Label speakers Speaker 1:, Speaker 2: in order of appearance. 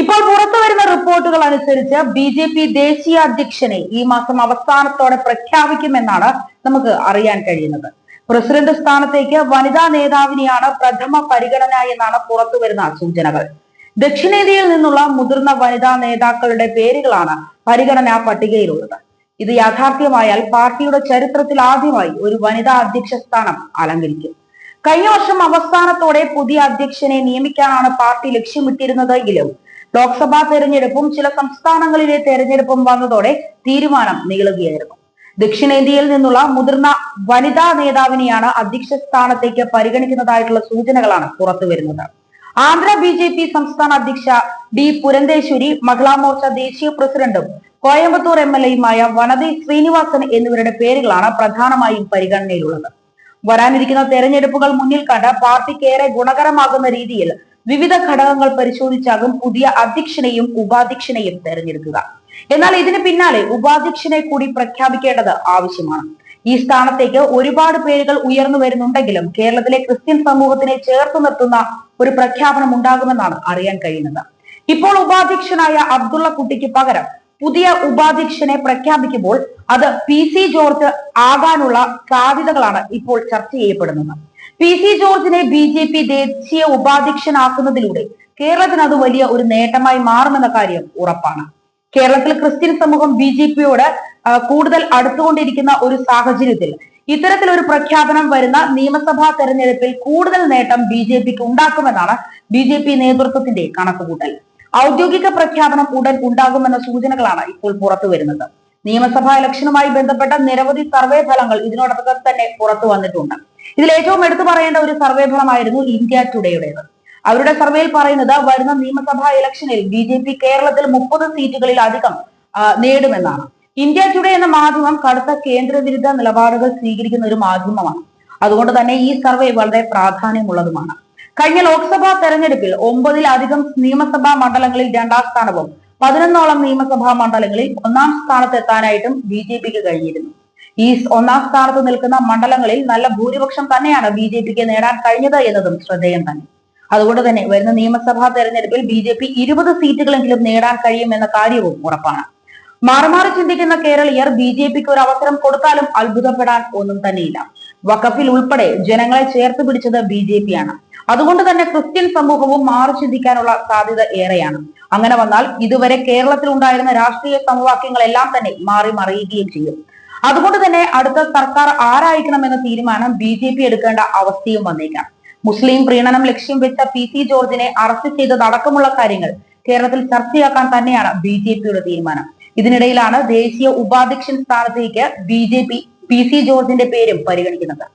Speaker 1: ഇപ്പോൾ പുറത്തു വരുന്ന റിപ്പോർട്ടുകൾ അനുസരിച്ച് ബി ജെ പി ദേശീയ അധ്യക്ഷനെ ഈ മാസം അവസാനത്തോടെ പ്രഖ്യാപിക്കുമെന്നാണ് നമുക്ക് അറിയാൻ കഴിയുന്നത്. പ്രസിഡന്റ് സ്ഥാനത്തേക്ക് വനിതാ നേതാവിനെയാണ് പ്രഥമ പരിഗണന എന്നാണ് പുറത്തു വരുന്ന സൂചനകൾ. ദക്ഷിണേന്ത്യയിൽ നിന്നുള്ള മുതിർന്ന വനിതാ നേതാക്കളുടെ പേരുകളാണ് പരിഗണനാ പട്ടികയിലുള്ളത്. ഇത് യാഥാർത്ഥ്യമായാൽ പാർട്ടിയുടെ ചരിത്രത്തിൽ ആദ്യമായി ഒരു വനിതാ അധ്യക്ഷ സ്ഥാനം അലങ്കരിക്കും. കഴിഞ്ഞ വർഷം അവസാനത്തോടെ പുതിയ അധ്യക്ഷനെ നിയമിക്കാനാണ് പാർട്ടി ലക്ഷ്യമിട്ടിരുന്നത് എങ്കിലും ലോക്സഭാ തെരഞ്ഞെടുപ്പും ചില സംസ്ഥാനങ്ങളിലെ തെരഞ്ഞെടുപ്പും വന്നതോടെ തീരുമാനം നീളുകയായിരുന്നു. ദക്ഷിണേന്ത്യയിൽ നിന്നുള്ള മുതിർന്ന വനിതാ നേതാവിനെയാണ് അധ്യക്ഷ സ്ഥാനത്തേക്ക് പരിഗണിക്കുന്നതായിട്ടുള്ള സൂചനകളാണ് പുറത്തുവരുന്നത് ആന്ധ്ര ബി ജെ പി സംസ്ഥാന അധ്യക്ഷ ഡി പുരന്തേശ്വരി മഹിളാ മോർച്ച ദേശീയ പ്രസിഡന്റും കോയമ്പത്തൂർ എം എൽ എയുമായ വനതി ശ്രീനിവാസൻ എന്നിവരുടെ പേരുകളാണ് പ്രധാനമായും പരിഗണനയിലുള്ളത്. വരാനിരിക്കുന്ന തെരഞ്ഞെടുപ്പുകൾ മുന്നിൽ കണ്ട് പാർട്ടിക്ക് ഏറെ ഗുണകരമാകുന്ന രീതിയിൽ വിവിധ ഘടകങ്ങൾ പരിശോധിച്ചാകും പുതിയ അധ്യക്ഷനെയും ഉപാധ്യക്ഷനെയും തെരഞ്ഞെടുക്കുക. എന്നാൽ ഇതിന് പിന്നാലെ ഉപാധ്യക്ഷനെ കൂടി പ്രഖ്യാപിക്കേണ്ടത് ആവശ്യമാണ്. ഈ സ്ഥാനത്തേക്ക് ഒരുപാട് പേരുകൾ ഉയർന്നു വരുന്നുണ്ടെങ്കിലും കേരളത്തിലെ ക്രിസ്ത്യൻ സമൂഹത്തിനെ ചേർത്ത് നിർത്തുന്ന ഒരു പ്രഖ്യാപനം ഉണ്ടാകുമെന്നാണ് അറിയാൻ കഴിയുന്നത്. ഇപ്പോൾ ഉപാധ്യക്ഷനായ അബ്ദുള്ള കുട്ടിക്ക് പകരം പുതിയ ഉപാധ്യക്ഷനെ പ്രഖ്യാപിക്കുമ്പോൾ അത് പി സി ജോർജ് ആകാനുള്ള സാധ്യതകളാണ് ഇപ്പോൾ ചർച്ച ചെയ്യപ്പെടുന്നത്. പി സി ജോർജിനെ ബി ജെ പി ദേശീയ ഉപാധ്യക്ഷനാക്കുന്നതിലൂടെ കേരളത്തിന് അത് വലിയ ഒരു നേട്ടമായി മാറുമെന്ന കാര്യം ഉറപ്പാണ്. കേരളത്തിൽ ക്രിസ്ത്യൻ സമൂഹം ബി ജെ പിയോട് കൂടുതൽ അടുത്തുകൊണ്ടിരിക്കുന്ന ഒരു സാഹചര്യത്തിൽ ഇത്തരത്തിലൊരു പ്രഖ്യാപനം വരുന്ന നിയമസഭാ തെരഞ്ഞെടുപ്പിൽ കൂടുതൽ നേട്ടം ബി ജെ പിക്ക് ഉണ്ടാക്കുമെന്നാണ് ബി ജെ പി നേതൃത്വത്തിന്റെ കണക്കുകൂട്ടൽ. ഔദ്യോഗിക പ്രഖ്യാപനം ഉടൻ ഉണ്ടാകുമെന്ന സൂചനകളാണ് ഇപ്പോൾ പുറത്തു വരുന്നത്. നിയമസഭാ ഇലക്ഷനുമായി ബന്ധപ്പെട്ട നിരവധി സർവേ ഫലങ്ങൾ ഇതിനോടകം തന്നെ പുറത്തു വന്നിട്ടുണ്ട്. ഇതിൽ ഏറ്റവും എടുത്തു പറയേണ്ട ഒരു സർവേ ഫലമായിരുന്നു ഇന്ത്യ ടുഡേയുടേത്. അവരുടെ സർവേയിൽ പറയുന്നത് വരുന്ന നിയമസഭാ ഇലക്ഷനിൽ ബി ജെ പി കേരളത്തിൽ മുപ്പത് സീറ്റുകളിൽ അധികം നേടുമെന്നാണ്. ഇന്ത്യ ടുഡേ എന്ന മാധ്യമം കടുത്ത കേന്ദ്രവിരുദ്ധ നിലപാടുകൾ സ്വീകരിക്കുന്ന ഒരു മാധ്യമമാണ്. അതുകൊണ്ട് തന്നെ ഈ സർവേ വളരെ പ്രാധാന്യമുള്ളതുമാണ്. കഴിഞ്ഞ ലോക്സഭാ തെരഞ്ഞെടുപ്പിൽ ഒമ്പതിലധികം നിയമസഭാ മണ്ഡലങ്ങളിൽ രണ്ടാം സ്ഥാനവും പതിനൊന്നോളം നിയമസഭാ മണ്ഡലങ്ങളിൽ ഒന്നാം സ്ഥാനത്തെത്താനായിട്ടും ബി ജെ പിക്ക് കഴിഞ്ഞിരുന്നു. ഈ ഒന്നാം സ്ഥാനത്ത് നിൽക്കുന്ന മണ്ഡലങ്ങളിൽ നല്ല ഭൂരിപക്ഷം തന്നെയാണ് ബി ജെ പിക്ക് നേടാൻ കഴിഞ്ഞത് എന്നതും ശ്രദ്ധേയം തന്നെ. അതുകൊണ്ട് തന്നെ വരുന്ന നിയമസഭാ തെരഞ്ഞെടുപ്പിൽ ബി ജെ പി ഇരുപത് സീറ്റുകളെങ്കിലും നേടാൻ കഴിയുമെന്ന കാര്യവും ഉറപ്പാണ്. മാറി മാറി ചിന്തിക്കുന്ന കേരളീയർ ബി ജെ പിക്ക് ഒരു അവസരം കൊടുത്താലും അത്ഭുതപ്പെടാൻ ഒന്നും തന്നെയില്ല. വഖഫിൽ ഉൾപ്പെടെ ജനങ്ങളെ ചേർത്ത് പിടിച്ചത് ബി ജെ പി ആണ് അതുകൊണ്ട് തന്നെ ക്രിസ്ത്യൻ സമൂഹവും മാറി ചിന്തിക്കാനുള്ള സാധ്യത ഏറെയാണ്. അങ്ങനെ വന്നാൽ ഇതുവരെ കേരളത്തിൽ ഉണ്ടായിരുന്ന രാഷ്ട്രീയ സമവാക്യങ്ങളെല്ലാം തന്നെ മാറി മറിയുകയും ചെയ്യും. അതുകൊണ്ട് തന്നെ അടുത്ത സർക്കാർ ആരായിരിക്കണമെന്ന തീരുമാനം ബി ജെ പി എടുക്കേണ്ട അവസ്ഥയും വന്നേക്കാം. മുസ്ലിം പ്രീണനം ലക്ഷ്യം വെച്ച പി സി ജോർജിനെ അറസ്റ്റ് ചെയ്തതടക്കമുള്ള കാര്യങ്ങൾ കേരളത്തിൽ ചർച്ചയാക്കാൻ തന്നെയാണ് ബി ജെ പിയുടെ തീരുമാനം. ഇതിനിടയിലാണ് ദേശീയ ഉപാധ്യക്ഷൻ സ്ഥാനത്തേക്ക് B J P P C ജോർജിന്റെ പേരും പരിഗണിക്കുന്നത്.